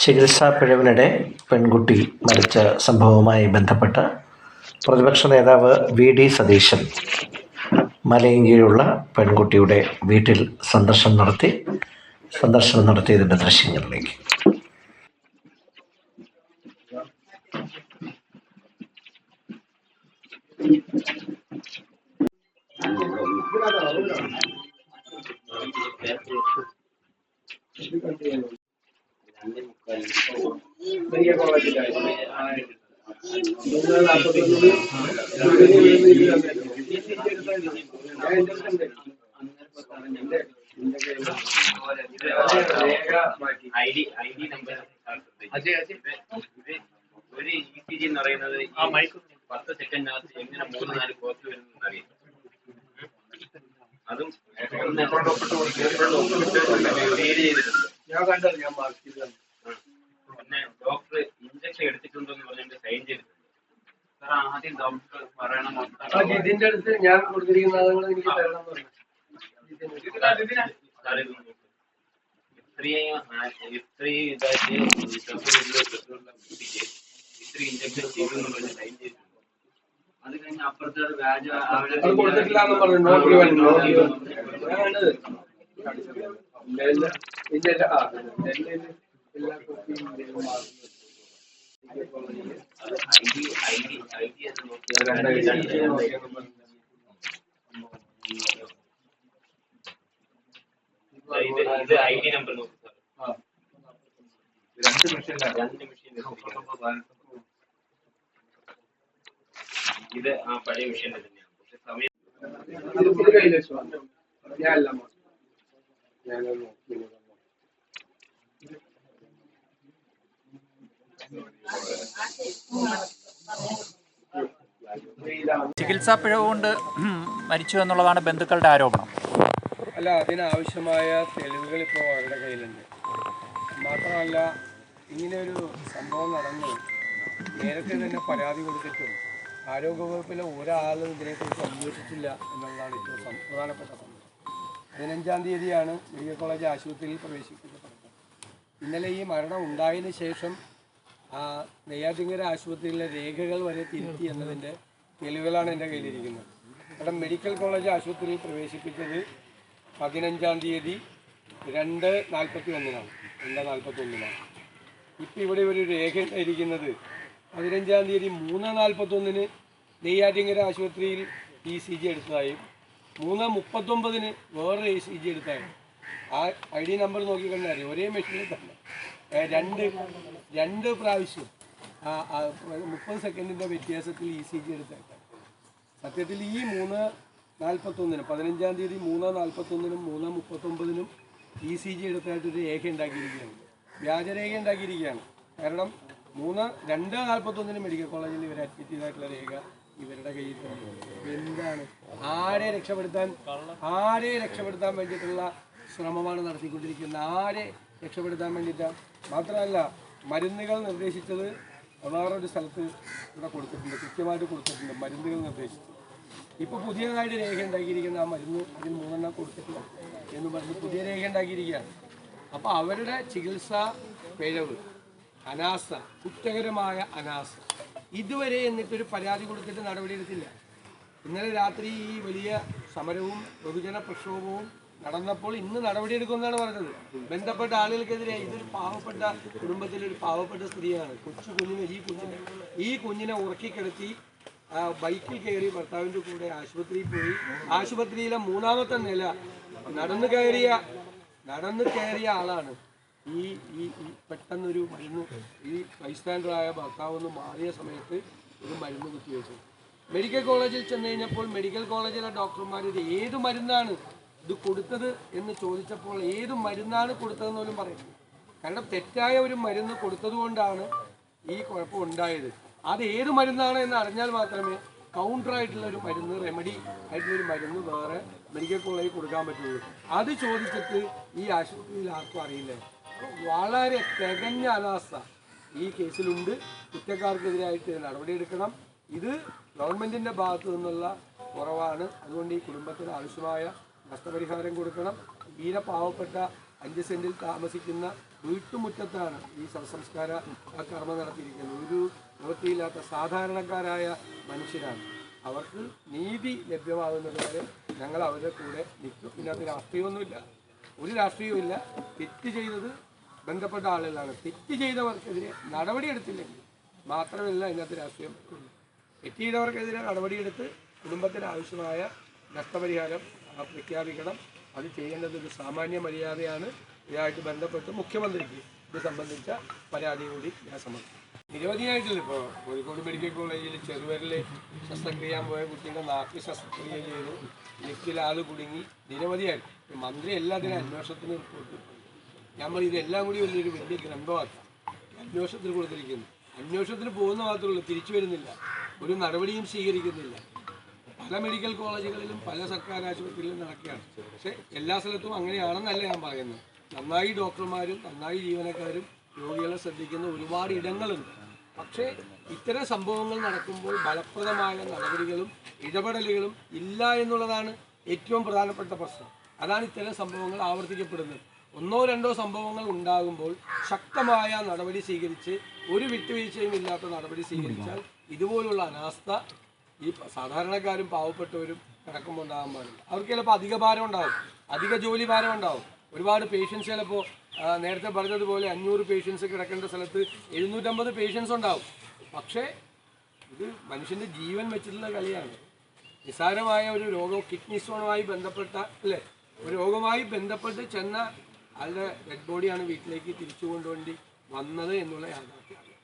ചികിത്സാ പിഴവിനിടെ പെൺകുട്ടി മരിച്ച സംഭവവുമായി ബന്ധപ്പെട്ട് പ്രതിപക്ഷ നേതാവ് വി ഡി സതീശൻ മലയങ്കിയിലുള്ള പെൺകുട്ടിയുടെ വീട്ടിൽ സന്ദർശനം നടത്തി സന്ദർശനം നടത്തിയതിന്റെ ദൃശ്യങ്ങളിലേക്ക്. I D I D number ഒരു ഇ ജി എന്ന് പറയുന്നത് ഈ പത്ത് സെക്കൻഡിനകത്ത് എങ്ങനെ മൂന്ന് നാല് കോസ്റ്റ് വരുന്നത് അറിയാം അതും പേര് ചെയ്തിട്ടുണ്ട് ഞാൻ കണ്ടത് ഞാൻ മാർക്ക് ഇഞ്ചക്ഷൻ എടുത്തിട്ടുണ്ടോ എന്ന് പറഞ്ഞിട്ട് സൈൻ ചെയ്തിട്ടുണ്ട് സാർ ആദ്യം ഡോക്ടർ പറയണം ആ ജിതിന്റെ അടുത്ത് ഞാൻ കൊടുത്തിരിക്കുന്ന ആളുകൾ എനിക്ക് തരണം എന്ന് പറഞ്ഞു. ഇത്രയും ഇത്രയും ഇതായിട്ട് ഇത്രയും ഇഞ്ചക്ഷൻ ചെയ്തു എന്ന് പറഞ്ഞ് സൈൻ ചെയ്തിട്ടുണ്ട് അത് കഴിഞ്ഞ് അപ്പുറത്തെ വ്യാജ കൊടുത്തിട്ടില്ല എന്ന് പറഞ്ഞു ഇല്ല ഇല്ല ആ എല്ലാ കോപ്പിയും ഇത് ഐ നമ്പർ നോക്കുക രണ്ട് രണ്ട് ആ പഴയ മെഷീൻ തന്നെയാണ് പക്ഷെ സമയം ഞാൻ അല്ല ഞാനത് നോക്കി ചികിത്സാ പിഴവ് കൊണ്ട് മരിച്ചു എന്നുള്ളതാണ് ബന്ധുക്കളുടെ ആരോപണം. അല്ല അതിനാവശ്യമായ തെളിവുകൾ ഇപ്പോൾ അവരുടെ കയ്യിലുണ്ട്. മാത്രമല്ല ഇങ്ങനെ ഒരു സംഭവം നടന്നു. നേരത്തെ തന്നെ പരാതി കൊടുത്തിട്ടും ആരോഗ്യവകുപ്പിലെ ഒരാളും ഇതിനെക്കുറിച്ച് അന്വേഷിച്ചില്ല എന്നുള്ളതാണ് ഏറ്റവും പ്രധാനപ്പെട്ട സംഭവം. പതിനഞ്ചാം തീയതിയാണ് മെഡിക്കൽ കോളേജ് ആശുപത്രിയിൽ പ്രവേശിപ്പിക്കപ്പെട്ടത് ഇന്നലെ ഈ മരണം ഉണ്ടായതിനു ശേഷം ആ നെയ്യാറ്റിങ്കര ആശുപത്രിയിലെ രേഖകൾ വരെ തിരുത്തി എന്നതിന്റെ തെളിവുകളാണ് എന്റെ കയ്യിലിരിക്കുന്നത്. അവിടെ മെഡിക്കൽ കോളേജ് ആശുപത്രിയിൽ പ്രവേശിപ്പിച്ചത് പതിനഞ്ചാം തീയതി രണ്ട് നാൽപ്പത്തി ഒന്നിനാണ് രണ്ട് നാൽപ്പത്തി ഒന്നിനാണ് ഇപ്പം ഇവിടെ ഒരു രേഖ ഇരിക്കുന്നത് പതിനഞ്ചാം തീയതി മൂന്ന് നാൽപ്പത്തൊന്നിന് നെയ്യാറ്റിങ്കര ആശുപത്രിയിൽ ഇ സി ജി എടുത്തതായും മൂന്ന് മുപ്പത്തൊമ്പതിന് വേറൊരു ഇ സി ജി എടുത്തായും ആ ഐ ഡി നമ്പർ നോക്കിക്കണ്ടായിരുന്നു ഒരേ മെഷീനിൽ തന്നെ. രണ്ട് രണ്ട് പ്രാവശ്യം. മുപ്പത് സെക്കൻഡിന്റെ വ്യത്യാസത്തിൽ ഇ സി ജി എടുത്തേക്കാം. സത്യത്തിൽ ഈ മൂന്ന് നാൽപ്പത്തൊന്നിന് പതിനഞ്ചാം തീയതി മൂന്ന് നാൽപ്പത്തൊന്നിനും മൂന്ന് മുപ്പത്തൊമ്പതിനും ഇ സി ജി എടുത്തായിട്ടൊരു രേഖ ഉണ്ടാക്കിയിരിക്കുകയാണ്. വ്യാജരേഖ ഉണ്ടാക്കിയിരിക്കുകയാണ്. കാരണം മൂന്ന് രണ്ട് നാൽപ്പത്തൊന്നിനും മെഡിക്കൽ കോളേജിൽ ഇവർ അഡ്മിറ്റ് ചെയ്തായിട്ടുള്ള രേഖ ഇവരുടെ കയ്യിൽ എന്താണ്? ആരെ രക്ഷപ്പെടുത്താൻ ആരെ രക്ഷപ്പെടുത്താൻ വേണ്ടിയിട്ടുള്ള ശ്രമമാണ് നടത്തിക്കൊണ്ടിരിക്കുന്നത്? ആരെ രക്ഷപ്പെടുത്താൻ വേണ്ടിയിട്ടാണ് മാത്രമല്ല മരുന്നുകൾ നിർദ്ദേശിച്ചത് വേറൊരു സ്ഥലത്ത് ഇവിടെ കൊടുത്തിട്ടുണ്ട് കൃത്യമായിട്ട് കൊടുത്തിട്ടുണ്ട് മരുന്നുകൾ നിർദ്ദേശിച്ചു. ഇപ്പോൾ പുതിയതായിട്ട് രേഖ ഉണ്ടാക്കിയിരിക്കുന്ന ആ മരുന്ന് അതിൽ മൂന്നെണ്ണം കൊടുത്തിട്ടില്ല എന്ന് പറഞ്ഞ് പുതിയ രേഖ ഉണ്ടാക്കിയിരിക്കുകയാണ്. അപ്പോൾ അവരുടെ ചികിത്സാ പിഴവ് അനാസ കുറ്റകരമായ അനാസ ഇതുവരെ എന്നിട്ടൊരു പരാതി കൊടുത്തിട്ട് നടപടിയെടുത്തില്ല ഇന്നലെ രാത്രി ഈ വലിയ സമരവും ബഹുജന പ്രക്ഷോഭവും നടന്നപ്പോൾ ഇന്ന് നടപടിയെടുക്കുമെന്നാണ് പറഞ്ഞത്. ബന്ധപ്പെട്ട ആളുകൾക്കെതിരെ ഇതൊരു പാവപ്പെട്ട കുടുംബത്തിലെ ഒരു പാവപ്പെട്ട സ്ത്രീയാണ്. കൊച്ചു കുഞ്ഞിനെ ഈ കുഞ്ഞിനെ ഈ കുഞ്ഞിനെ ഉറക്കിക്കിടത്തി കിടത്തി ബൈക്കിൽ കയറി ഭർത്താവിന്റെ കൂടെ ആശുപത്രിയിൽ പോയി. ആശുപത്രിയിലെ മൂന്നാമത്തെ നില നടന്നു കയറിയ നടന്നു കയറിയ ആളാണ്. ഈ ഈ പെട്ടെന്നൊരു മരുന്ന് ഈ ബൈസ്റ്റാൻഡറായ ഭർത്താവ് ഒന്ന് മാറിയ സമയത്ത് ഒരു മരുന്ന് കുത്തിവെച്ചു. മെഡിക്കൽ കോളേജിൽ ചെന്ന് കഴിഞ്ഞപ്പോൾ മെഡിക്കൽ കോളേജിലെ ഡോക്ടർമാർ ഇത് ഏത് മരുന്നാണ് ഇത് കൊടുത്തത് എന്ന് ചോദിച്ചപ്പോൾ ഏത് മരുന്നാണ് കൊടുത്തതെന്ന് പോലും പറയുന്നത് കാരണം തെറ്റായ ഒരു മരുന്ന് കൊടുത്തതുകൊണ്ടാണ് ഈ കുഴപ്പം ഉണ്ടായത്. അത് ഏത് മരുന്നാണ് എന്ന് അറിഞ്ഞാൽ മാത്രമേ കൗണ്ടർ ആയിട്ടുള്ള ഒരു മരുന്ന് റെമഡി ആയിട്ടുള്ള ഒരു മരുന്ന് വേറെ മെഡിക്കൽ കോളേജിൽ കൊടുക്കാൻ പറ്റുള്ളൂ. അത് ചോദിച്ചിട്ട് ഈ ആശുപത്രിയിൽ ആർക്കും അറിയില്ല. വളരെ തികഞ്ഞ അനാസ്ഥ ഈ കേസിലുണ്ട്. കുറ്റക്കാർക്കെതിരായിട്ട് നടപടിയെടുക്കണം. ഇത് ഗവൺമെന്റിന്റെ ഭാഗത്തു നിന്നുള്ള കുറവാണ്. അതുകൊണ്ട് ഈ കുടുംബത്തിന് ആവശ്യമായ നഷ്ടപരിഹാരം കൊടുക്കണം. തീരെ പാവപ്പെട്ട അഞ്ച് സെന്റിൽ താമസിക്കുന്ന വീട്ടുമുറ്റത്താണ് ഈ ശവസംസ്കാര കർമ്മം നടത്തിയിരിക്കുന്നത്. ഒരു നിവൃത്തിയില്ലാത്ത സാധാരണക്കാരായ മനുഷ്യരാണ്. അവർക്ക് നീതി ലഭ്യമാകുന്നത് വരെ ഞങ്ങൾ അവരുടെ കൂടെ നിൽക്കും. ഇതിനകത്ത് രാഷ്ട്രീയമൊന്നുമില്ല. ഒരു രാഷ്ട്രീയവും ഇല്ല. തെറ്റ് ചെയ്തത് ബന്ധപ്പെട്ട ആളുകളാണ്. തെറ്റ് ചെയ്തവർക്കെതിരെ നടപടിയെടുത്തില്ലെങ്കിൽ മാത്രമല്ല ഇതിനകത്ത് രാഷ്ട്രീയം തെറ്റ് ചെയ്തവർക്കെതിരെ നടപടിയെടുത്ത് കുടുംബത്തിന് ആവശ്യമായ നഷ്ടപരിഹാരം പ്രഖ്യാപിക്കണം. അത് ചെയ്യേണ്ടത് ഒരു സാമാന്യ മര്യാദയാണ്. ഇതുമായിട്ട് ബന്ധപ്പെട്ട് മുഖ്യമന്ത്രിക്ക് ഇത് സംബന്ധിച്ച പരാതി കൂടി ഞാൻ സമർപ്പിക്കും നിരവധിയായിട്ടില്ല ഇപ്പോൾ കോഴിക്കോട് മെഡിക്കൽ കോളേജിൽ ചെറുവരിൽ ശസ്ത്രക്രിയ പോയ കുട്ടിയുടെ നാക്ക് ശസ്ത്രക്രിയ ചെയ്തു. ലിഫ്റ്റിൽ ആൾ കുടുങ്ങി. നിരവധിയായിട്ട്. മന്ത്രി എല്ലാത്തിനും അന്വേഷണത്തിന് റിപ്പോർട്ട് നമ്മൾ ഇതെല്ലാം കൂടി വലിയൊരു വലിയ ഗ്രന്ഥമാക്കാം അന്വേഷണത്തിന് കൊടുത്തിരിക്കുന്നു. അന്വേഷണത്തിന് പോകുന്ന മാത്രമേ ഉള്ളൂ. തിരിച്ചു വരുന്നില്ല. ഒരു നടപടിയും സ്വീകരിക്കുന്നില്ല. പല മെഡിക്കൽ കോളേജുകളിലും പല സർക്കാർ ആശുപത്രികളിലും നടക്കുകയാണ്. പക്ഷേ എല്ലാ സ്ഥലത്തും അങ്ങനെയാണെന്നല്ല ഞാൻ പറയുന്നത്. നന്നായി ഡോക്ടർമാരും നന്നായി ജീവനക്കാരും രോഗികളെ ശ്രദ്ധിക്കുന്ന ഒരുപാട് ഇടങ്ങളുണ്ട്. പക്ഷേ ഇത്തരം സംഭവങ്ങൾ നടക്കുമ്പോൾ ഫലപ്രദമായ നടപടികളും ഇടപെടലുകളും ഇല്ല എന്നുള്ളതാണ് ഏറ്റവും പ്രധാനപ്പെട്ട പ്രശ്നം. അതാണ് ഇത്തരം സംഭവങ്ങൾ ആവർത്തിക്കപ്പെടുന്നത്. ഒന്നോ രണ്ടോ സംഭവങ്ങൾ ഉണ്ടാകുമ്പോൾ ശക്തമായ നടപടി സ്വീകരിച്ച് ഒരു വിട്ടുവീഴ്ചയും ഇല്ലാത്ത നടപടി സ്വീകരിച്ചാൽ ഇതുപോലുള്ള അനാസ്ഥ ഈ സാധാരണക്കാരും പാവപ്പെട്ടവരും കിടക്കുമ്പോൾ ഉണ്ടാകാൻ പാടില്ല. അവർക്ക് ചിലപ്പോൾ അധിക ഭാരം ഉണ്ടാവും. അധിക ജോലി ഭാരം ഉണ്ടാവും. ഒരുപാട് പേഷ്യൻസ് ചിലപ്പോൾ നേരത്തെ പറഞ്ഞതുപോലെ അഞ്ഞൂറ് പേഷ്യൻസ് കിടക്കേണ്ട സ്ഥലത്ത് എഴുന്നൂറ്റമ്പത് പേഷ്യൻസ് ഉണ്ടാവും. പക്ഷേ ഇത് മനുഷ്യന്റെ ജീവൻ വെച്ചിട്ടുള്ള കളിയാണ്. നിസ്സാരമായ ഒരു രോഗം കിഡ്നി സ്റ്റോണുമായി ബന്ധപ്പെട്ട അല്ലേ? ഒരു രോഗമായി ബന്ധപ്പെട്ട് ചെന്ന ആളുടെ ഡെഡ് ബോഡിയാണ് വീട്ടിലേക്ക് തിരിച്ചു കൊണ്ടുവേണ്ടി വന്നത് എന്നുള്ള യാഥാർത്ഥ്യമാണ്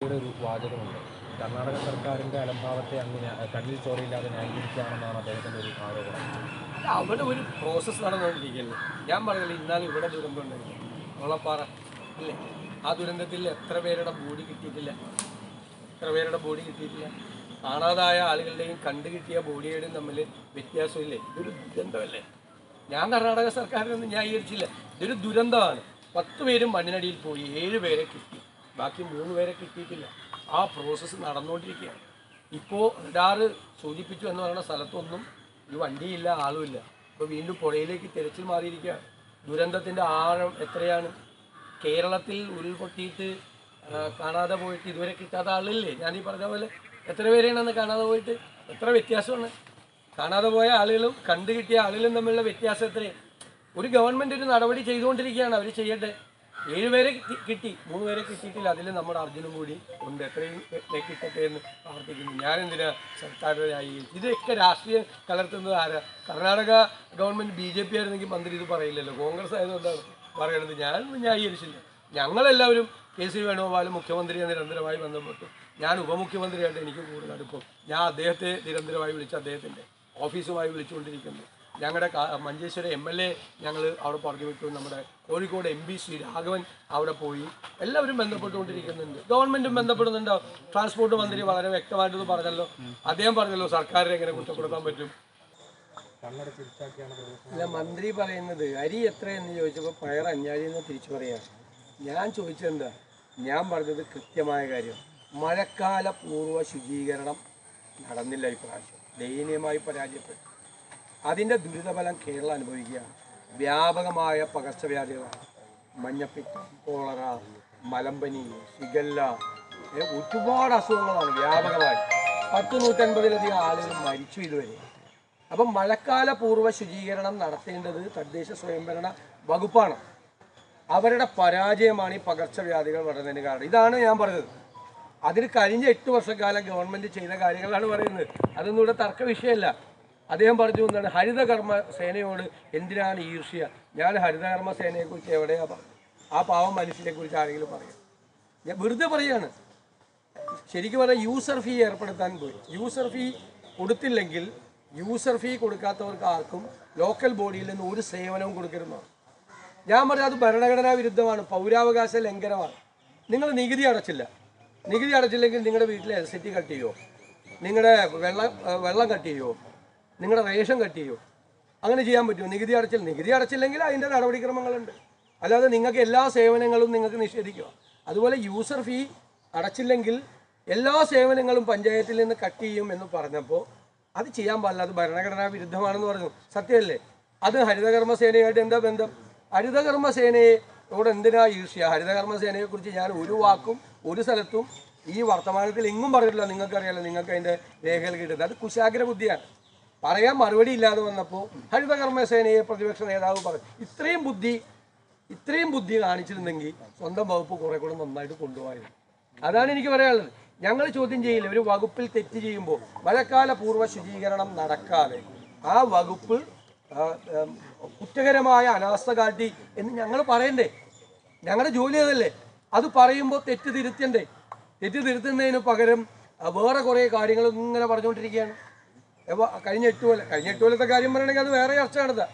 ഒരു വാചകമുണ്ട്. കർണാടക സർക്കാരിന്റെ അലംഭാവത്തെ അങ്ങനെ കണ്ണിൽ ചോരയില്ലാതെ ന്യായീകരിക്കുകയാണെന്നാണ് അദ്ദേഹത്തിന്റെ ഒരു ആരോപണം. അവിടെ ഒരു പ്രോസസ്സ് നടന്നുകൊണ്ടിരിക്കുന്നത് ഞാൻ പറഞ്ഞില്ല ഇന്നാലും ഇവിടെ ദുരന്തം ഉണ്ടായിരുന്നു ഓളപ്പാറ അല്ലേ? ആ ദുരന്തത്തിൽ എത്ര പേരുടെ ബോഡി കിട്ടിയിട്ടില്ല? എത്ര പേരുടെ ബോഡി കിട്ടിയിട്ടില്ല? കാണാതായ ആളുകളുടെയും കണ്ടു കിട്ടിയ ബോഡിയുടെയും തമ്മിൽ വ്യത്യാസമില്ലേ? ഇതൊരു ദുരന്തമല്ലേ? ഞാൻ കർണാടക സർക്കാരിനൊന്നും ന്യായീകരിച്ചില്ല. ഇതൊരു ദുരന്തമാണ്. പത്ത് പേരും മണ്ണിനടിയിൽ പോയി ഏഴ് പേരെ കിട്ടി. ബാക്കി മൂന്ന് പേരെ കിട്ടിയിട്ടില്ല. ആ പ്രോസസ്സ് നടന്നുകൊണ്ടിരിക്കുകയാണ്. ഇപ്പോൾ ഡാർ സൂചിപ്പിച്ചു എന്ന് പറയുന്ന സ്ഥലത്തൊന്നും ഈ വണ്ടിയില്ല ആളുമില്ല. ഇപ്പോൾ വീണ്ടും പുഴയിലേക്ക് തിരച്ചിൽ മാറിയിരിക്കുകയാണ്. ദുരന്തത്തിന്റെ ആഴം എത്രയാണ്? കേരളത്തിൽ ഉരുൾപൊട്ടിയിട്ട് കാണാതെ പോയിട്ട് ഇതുവരെ കിട്ടാത്ത ആളില്ലേ? ഞാനീ പറഞ്ഞ പോലെ എത്ര പേരെയാണ് അന്ന് കാണാതെ പോയിട്ട്? എത്ര വ്യത്യാസമാണ്? കാണാതെ പോയ ആളുകളും കണ്ടു കിട്ടിയ ആളുകളും തമ്മിലുള്ള വ്യത്യാസം എത്രയും ഒരു ഗവൺമെന്റ് ഒരു നടപടി ചെയ്തുകൊണ്ടിരിക്കുകയാണ് അവർ ചെയ്യട്ടെ ഏഴുപേരെ കിട്ടി- മൂന്ന് പേരെ കിട്ടിയിട്ടില്ല. അതിൽ നമ്മുടെ അർജുനും കൂടി ഉണ്ട്. എത്രയും കിട്ടട്ടെ എന്ന് പ്രാർത്ഥിക്കുന്നു. ഞാനെന്തിനാ സർക്കാരുകാരായി ഇതൊക്കെ രാഷ്ട്രീയം കലർത്തുന്നത് ആരാ? Karnataka government B J P ആയിരുന്നെങ്കിൽ മന്ത്രി ഇത് പറയില്ലല്ലോ. കോൺഗ്രസ് ആയതുകൊണ്ടാണ് പറയണത്. ഞാൻ ന്യായീകരിച്ചില്ല. ഞങ്ങളെല്ലാവരും കെ സി വേണുഗോപാൽ മുഖ്യമന്ത്രിയെ നിരന്തരമായി ബന്ധപ്പെട്ടു. ഞാൻ ഉപമുഖ്യമന്ത്രിയായിട്ട് എനിക്ക് കൂടുതൽ അടുപ്പം. ഞാൻ അദ്ദേഹത്തെ നിരന്തരമായി വിളിച്ച് അദ്ദേഹത്തിന്റെ ഓഫീസുമായി വിളിച്ചുകൊണ്ടിരിക്കുന്നു. ഞങ്ങളുടെ മഞ്ചേശ്വരം എം എൽ എ ഞങ്ങൾ അവിടെ പറഞ്ഞു വിട്ടു. നമ്മുടെ കോഴിക്കോട് എം പി ശ്രീ രാഘവൻ അവിടെ പോയി. എല്ലാവരും ബന്ധപ്പെട്ടുകൊണ്ടിരിക്കുന്നുണ്ട്. ഗവൺമെന്റും ബന്ധപ്പെടുന്നുണ്ടോ? ട്രാൻസ്പോർട്ട് മന്ത്രി വളരെ വ്യക്തമായിട്ടത് പറഞ്ഞല്ലോ. അദ്ദേഹം പറഞ്ഞല്ലോ സർക്കാരിനെ എങ്ങനെ കുറ്റപ്പെടുത്താൻ പറ്റും. അല്ല മന്ത്രി പറയുന്നത് അരി എത്രയെന്ന് ചോദിച്ചപ്പോൾ പയർ അഞ്ഞാഴി എന്ന് തിരിച്ചു പറയാം. ഞാൻ ചോദിച്ചെന്താ ഞാൻ പറഞ്ഞത് കൃത്യമായ കാര്യം. മഴക്കാല പൂർവ ശുചീകരണം നടന്നില്ല ഇപ്രാവശ്യം. ദയനീയമായി പരാജയപ്പെട്ടു. അതിന്റെ ദുരിതഫലം കേരളം അനുഭവിക്കുകയാണ് വ്യാപകമായ പകർച്ചവ്യാധികളാണ്. മഞ്ഞപ്പിത്ത കോളറ മലമ്പനി ഷിഗല്ല ഒരുപാട് അസുഖങ്ങളാണ് വ്യാപകമായി. പത്ത് നൂറ്റൻപതിലധികം ആളുകൾ മരിച്ചു ഇതുവരെ. അപ്പം മഴക്കാല പൂർവ ശുചീകരണം നടത്തേണ്ടത് തദ്ദേശ സ്വയംഭരണ വകുപ്പാണ്. അവരുടെ പരാജയമാണ് ഈ പകർച്ചവ്യാധികൾ വളരുന്നതിന് കാരണം. ഇതാണ് ഞാൻ പറഞ്ഞത്. അതിന് കഴിഞ്ഞ എട്ട് വർഷക്കാലം ഗവൺമെന്റ് ചെയ്ത കാര്യങ്ങളാണ് പറയുന്നത്. അതൊന്നും ഇവിടെ തർക്ക വിഷയമല്ല അദ്ദേഹം പറഞ്ഞു എന്താണ്? ഹരിതകർമ്മ സേനയോട് എന്തിനാണ് ഈർഷ്യ ഞാൻ ഹരിതകർമ്മ സേനയെക്കുറിച്ച് എവിടെയാ ആ പാവം മനുഷ്യനെ കുറിച്ച് ആരെങ്കിലും പറയാം? ഞാൻ വെറുതെ പറയാണ്. ശരിക്കും പറഞ്ഞാൽ യൂസർ ഫീ ഏർപ്പെടുത്താൻ പോയി. യൂസർ ഫീ കൊടുത്തില്ലെങ്കിൽ യൂസർ ഫീ കൊടുക്കാത്തവർക്ക് ആർക്കും ലോക്കൽ ബോഡിയിൽ നിന്ന് ഒരു സേവനവും കൊടുക്കരുതാണ് ഞാൻ പറഞ്ഞത് അത് ഭരണഘടനാ വിരുദ്ധമാണ് പൗരാവകാശ ലംഘനമാണ്. നിങ്ങൾ നികുതി അടച്ചില്ല. നികുതി അടച്ചില്ലെങ്കിൽ നിങ്ങളുടെ സി ടി കട്ട് ചെയ്യുമോ നിങ്ങളുടെ വെള്ളം വെള്ളം കട്ട് ചെയ്യുമോ നിങ്ങളുടെ റേഷൻ കട്ട് ചെയ്യുമോ അങ്ങനെ ചെയ്യാൻ പറ്റുമോ? നികുതി അടച്ചില്ല നികുതി അടച്ചില്ലെങ്കിൽ അതിന്റെ നടപടിക്രമങ്ങളുണ്ട്. അല്ലാതെ നിങ്ങൾക്ക് എല്ലാ സേവനങ്ങളും നിങ്ങൾക്ക് നിഷേധിക്കുക. അതുപോലെ യൂസർ ഫീ അടച്ചില്ലെങ്കിൽ എല്ലാ സേവനങ്ങളും പഞ്ചായത്തിൽ നിന്ന് കട്ട് ചെയ്യും എന്ന് പറഞ്ഞപ്പോൾ അത് ചെയ്യാൻ പാടില്ല. അത് ഭരണഘടനാ വിരുദ്ധമാണെന്ന് പറഞ്ഞു. സത്യമല്ലേ? അത് ഹരിതകർമ്മസേനയായിട്ട് എന്താ ബന്ധം? ഹരിതകർമ്മസേനയെ ഇവിടെ എന്തിനാ ഈർഷ്യ ഹരിതകർമ്മസേനയെക്കുറിച്ച് ഞാൻ ഒരു വാക്കും ഒരു സ്ഥലത്തും ഈ വർത്തമാനത്തിൽ എങ്ങും പറഞ്ഞിട്ടില്ല. നിങ്ങൾക്കറിയാലോ നിങ്ങൾക്ക് അതിന്റെ രേഖകൾ കിട്ടുന്നത്. അത് കുശാഗ്ര ബുദ്ധിയാണ് പറയാൻ മറുപടി ഇല്ലാതെ വന്നപ്പോൾ ഹരിതകർമ്മസേനയെ പ്രതിപക്ഷ നേതാവ് പറഞ്ഞു ഇത്രയും ബുദ്ധി ഇത്രയും ബുദ്ധി കാണിച്ചിരുന്നെങ്കിൽ സ്വന്തം വകുപ്പ് കുറെ കൂടെ നന്നായിട്ട് കൊണ്ടുപോയത് അതാണ് എനിക്ക് പറയാനുള്ളത്. ഞങ്ങൾ ചോദ്യം ചെയ്യില്ല. ഒരു വകുപ്പിൽ തെറ്റ് ചെയ്യുമ്പോൾ മഴക്കാല പൂർവ ശുചീകരണം നടക്കാതെ ആ വകുപ്പ് കുറ്റകരമായ അനാസ്ഥ കാട്ടി എന്ന് ഞങ്ങൾ പറയണ്ടേ? ഞങ്ങളുടെ ജോലി അതല്ലേ? അത് പറയുമ്പോൾ തെറ്റ് തിരുത്തണ്ടേ? തെറ്റ് തിരുത്തുന്നതിന് പകരം വേറെ കുറേ കാര്യങ്ങൾ ഇങ്ങനെ പറഞ്ഞുകൊണ്ടിരിക്കുകയാണ് കഴിഞ്ഞ എട്ട് കൊല്ലം കഴിഞ്ഞ എട്ട് കൊല്ലത്തെ കാര്യം പറയുകയാണെങ്കിൽ അത് വേറെ ചർച്ചയാണത്.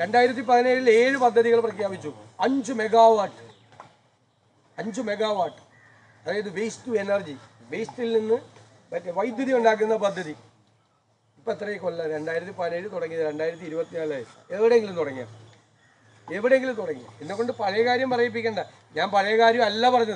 രണ്ടായിരത്തി പതിനേഴിൽ ഏഴ് പദ്ധതികൾ പ്രഖ്യാപിച്ചു. അഞ്ച് മെഗാവാട്ട് അഞ്ച് മെഗാവാട്ട് അതായത് വേസ്റ്റ് ടു എനർജി വേസ്റ്റിൽ നിന്ന് മറ്റേ വൈദ്യുതി ഉണ്ടാക്കുന്ന പദ്ധതി. ഇപ്പം എത്രയും കൊല്ലം? രണ്ടായിരത്തി പതിനേഴ് തുടങ്ങിയത് രണ്ടായിരത്തി ഇരുപത്തിനാല്. എവിടെയെങ്കിലും തുടങ്ങിയ? എവിടെയെങ്കിലും തുടങ്ങി. എന്നെ കൊണ്ട് പഴയ കാര്യം പറയിപ്പിക്കണ്ട. ഞാൻ പഴയ കാര്യം അല്ല പറഞ്ഞത്.